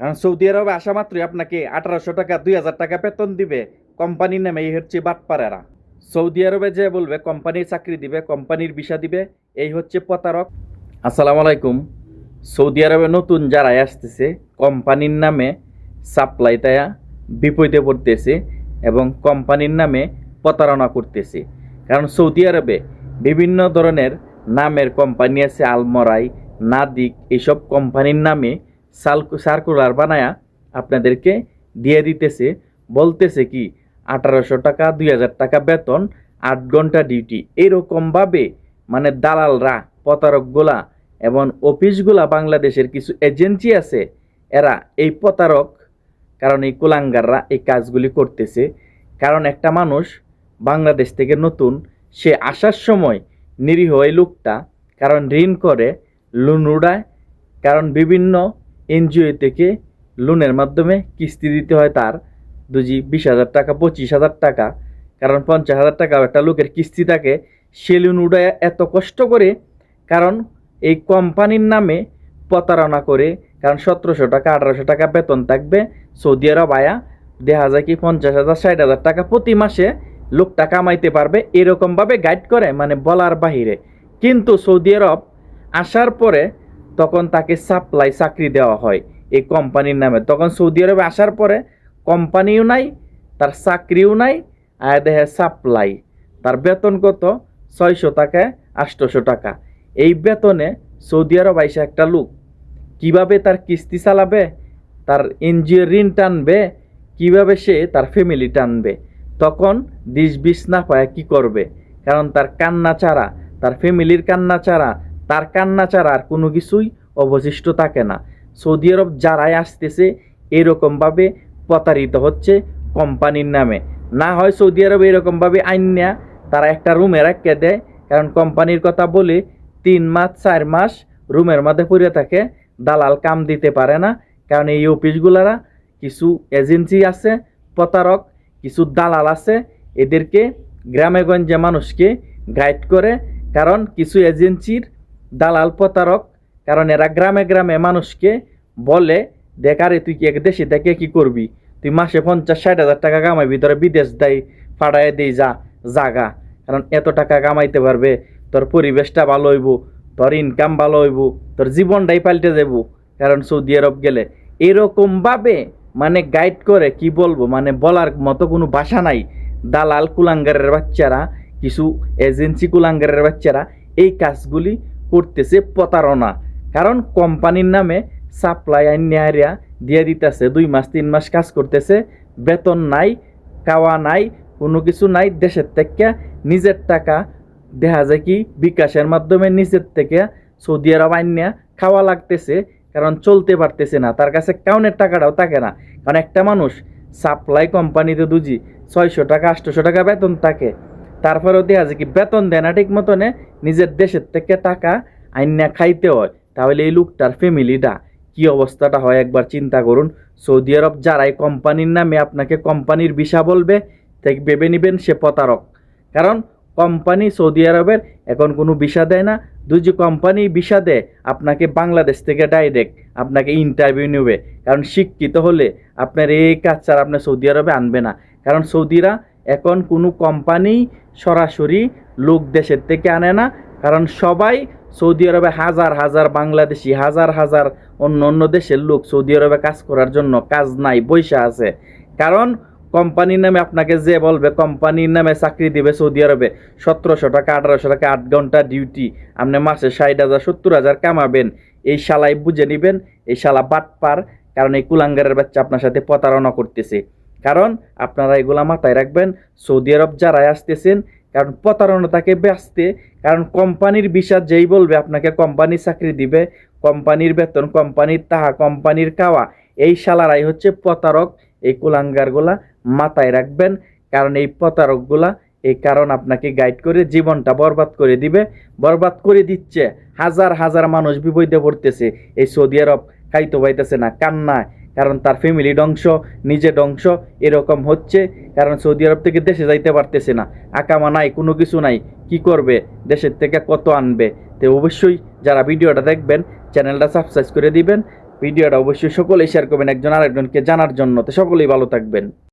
কারণ সৌদি আরবে আসা মাত্রই আপনাকে আঠারোশো টাকা, দুই হাজার টাকা বেতন দিবে কোম্পানির নামে এই হচ্ছে বাটপাড়েরা। সৌদি আরবে যে বলবে, কোম্পানির চাকরি দিবে, কোম্পানির ভিসা দিবে, এই হচ্ছে প্রতারক। আসসালামু আলাইকুম। সৌদি আরবে নতুন যারা আসতেছে, কোম্পানির নামে সাপ্লাই তায়া বিপদে পড়তেছে এবং কোম্পানির নামে প্রতারণা করতেছে। কারণ সৌদি আরবে বিভিন্ন ধরনের নামের কোম্পানি আছে আলমরাই নাদিক এইসব কোম্পানির নামে সার্কুলার বানায়া আপনাদেরকে দিয়ে দিতেছে। বলতেছে কি, আঠারোশো টাকা, দুই হাজার টাকা বেতন, আট ঘণ্টা ডিউটি। এরকমভাবে মানে দালালরা, প্রতারকগুলা এবং অফিসগুলা বাংলাদেশের কিছু এজেন্সি আছে, এরা এই প্রতারক কারণ এই কুলাঙ্গাররা এই কাজগুলি করতেছে। কারণ একটা মানুষ বাংলাদেশ থেকে নতুন, সে আসার সময় নিরীহ এই লোকটা কারণ ঋণ করে, লোন উড়ায়, কারণ বিভিন্ন এনজিও থেকে লোনের মাধ্যমে কিস্তি দিতে হয় তার। দুজি বিশ হাজার টাকা, পঁচিশ হাজার টাকা। কারণ পঞ্চাশ হাজার টাকা একটা লোকের কিস্তি থাকে। সে লোন উড়ায় এত কষ্ট করে, কারণ এই কোম্পানির নামে প্রতারণা করে। কারণ সতেরোশো টাকা, আঠারোশো টাকা বেতন থাকবে সৌদি আরব আয়া। দেখা যায় কি পঞ্চাশ হাজার, ষাট হাজার টাকা প্রতি মাসে লোকটা কামাইতে পারবে, এরকমভাবে গাইড করে মানে বলার বাহিরে। কিন্তু সৌদি আরব আসার পরে তখন তাকে সাপ্লাই চাকরি দেওয়া হয় এই কোম্পানির নামে। তখন সৌদি আরবে আসার পরে কোম্পানিও নাই, তার চাকরিও নাই, আর দেহে সাপ্লাই তার বেতন কত? ছয়শো টাকায় আটশোশো টাকা। এই বেতনে সৌদি আরব আইসা একটা লোক। কীভাবে তার কিস্তি চালাবে? তার এনজিও ঋণ টানবে? কীভাবে সে তার ফ্যামিলি টানবে? তখন দিশ বিষ না পায় কি করবে? কারণ তার কান্না ছাড়া, তার ফ্যামিলির কান্না ছাড়া তার কান্না ছাড়া আর কোনো কিছুই অবশিষ্ট থাকে না। সৌদি আরব যারাই আসতেছে, এরকমভাবে প্রতারিত হচ্ছে কোম্পানির নামে। না হয় সৌদি আরব এরকমভাবে আইন নেয়া তারা একটা রুমে রাখিয়ে দেয়, কারণ কোম্পানির কথা বলে তিন মাস, চার মাস রুমের মধ্যে পড়ে থাকে, দালাল কাম দিতে পারে না। কারণ এই অফিসগুলারা কিছু এজেন্সি আছে, প্রতারক, কিছু দালাল আছে, এদেরকে গ্রামে গঞ্জে মানুষকে গাইড করে। কারণ কিছু এজেন্সির দালাল প্রতারক, কারণ এরা গ্রামে গ্রামে মানুষকে বলে, দেখারে, তুই কি এক দেশে দেখে কি করবি? তুই মাসে পঞ্চাশ, ষাট হাজার টাকা কামাই ভিতরে বিদেশ দেয়, ফাড়ায় দেই যা, জাগা। কারণ এত টাকা কামাইতে পারবে, তোর পরিবেশটা ভালো হইব, তোর ইনকাম ভালো হইব, তোর জীবনটাই পাল্টে যাব কারণ সৌদি আরব গেলে এরকমভাবে মানে গাইড করে, কি বলব মানে বলার মতো কোনো ভাষা নাই। দালাল কুলাঙ্গারের বাচ্চারা, কিছু এজেন্সি কুলাঙ্গারের বাচ্চারা, এই কাজগুলি করতেছে প্রতারণা। কারণ কোম্পানির নামে সাপ্লাই আইন নেয়ারিয়া দিয়ে দিতেছে, দুই মাস, তিন মাস কাজ করতেছে, বেতন নাই, খাওয়া নাই, কোনো কিছু নাই, দেশের থেকে নিজের টাকা দেখা যায় কি বিকাশের মাধ্যমে নিজের থেকে সৌদি আরব আইনিয়া খাওয়া লাগতেছে, কারণ চলতে পারতেছে না, তার কাছে কাউনের টাকাটাও থাকে না। কারণ একটা মানুষ সাপ্লাই কোম্পানিতে দুজি, ছয়শো টাকা, আটশোশো টাকা বেতন থাকে। তারপরেও দেখা যায় কি, বেতন দেয় না, ঠিক মতনে নিজের দেশের থেকে টাকা আইনা খাইতে হয়। তাহলে এই লোকটার ফ্যামিলিটা কি অবস্থাটা হয় একবার চিন্তা করুন। সৌদি আরব যারাই কোম্পানির নামে আপনাকে কোম্পানির ভিসা বলবে তাই ভেবে নেবেন সে প্রতারক। কারণ কোম্পানি সৌদি আরবের এখন কোনো ভিসা দেয় না। দুই কোম্পানি ভিসা দেয়, আপনাকে বাংলাদেশ থেকে ডাইরেক্ট আপনাকে ইন্টারভিউ নেবে। কারণ শিক্ষিত হলে আপনার এই কাজ ছাড়া আপনার সৌদি আরবে আনবে না। কারণ সৌদিরা এখন কোনো কোম্পানি সরাসরি লোক দেশের থেকে আনে না, কারণ সবাই সৌদি আরবে হাজার হাজার বাংলাদেশি, হাজার হাজার অন্য অন্য দেশের লোক সৌদি আরবে কাজ করার জন্য কাজ নাই, বৈশা আছে। কারণ কোম্পানির নামে আপনাকে যে বলবে কোম্পানির নামে চাকরি দিবে সৌদি আরবে, সতেরোশো টাকা, আঠারোশো টাকা, আট ঘণ্টা ডিউটি আপনি মাসে ষাট হাজার, সত্তর হাজার কামাবেন। এই শালাই বুঝে নেবেন, এই শালা বাটপার, কারণ এই কুলাঙ্গারের বাচ্চা আপনার সাথে প্রতারণা করতেছে। কারণ আপনারা এগুলা মাথায় রাখবেন, সৌদি আরব যারাই আসতেছেন, কারণ প্রতারণা তাকে ব্যস্তে, কারণ কোম্পানির বিষয় যেই বলবে আপনাকে কোম্পানি চাকরি দিবে, কোম্পানির বেতন, কোম্পানির তাহা, কোম্পানির কাওয়া এই শালারাই হচ্ছে প্রতারক, এই কুলাঙ্গারগুলা মাথায় রাখবেন, কারণ এই প্রতারকগুলা এই কারণ আপনাকে গাইড করে জীবনটা বরবাদ করে দিবে, বরবাদ করে দিচ্ছে, হাজার হাজার মানুষ বিপদে পড়তেছে, এই সৌদি আরব খাইতে পাইতেছে না, কান্নায়। কারণ তার ফ্যামিলি ধ্বংস, নিজে ধ্বংস, এরকম হচ্ছে। কারণ সৌদি আরব থেকে দেশে যাইতে পারতেছে না। আকামা নাই, কোনো কিছু নাই। কি করবে? দেশের থেকে কত আনবে? তো অবশ্যই যারা ভিডিওটা দেখবেন, চ্যানেলটা সাবস্ক্রাইব করে দিবেন। ভিডিওটা অবশ্যই সকলেই শেয়ার করবেন, একজন আরেকজনকে জানার জন্য। তো সকলেই ভালো থাকবেন।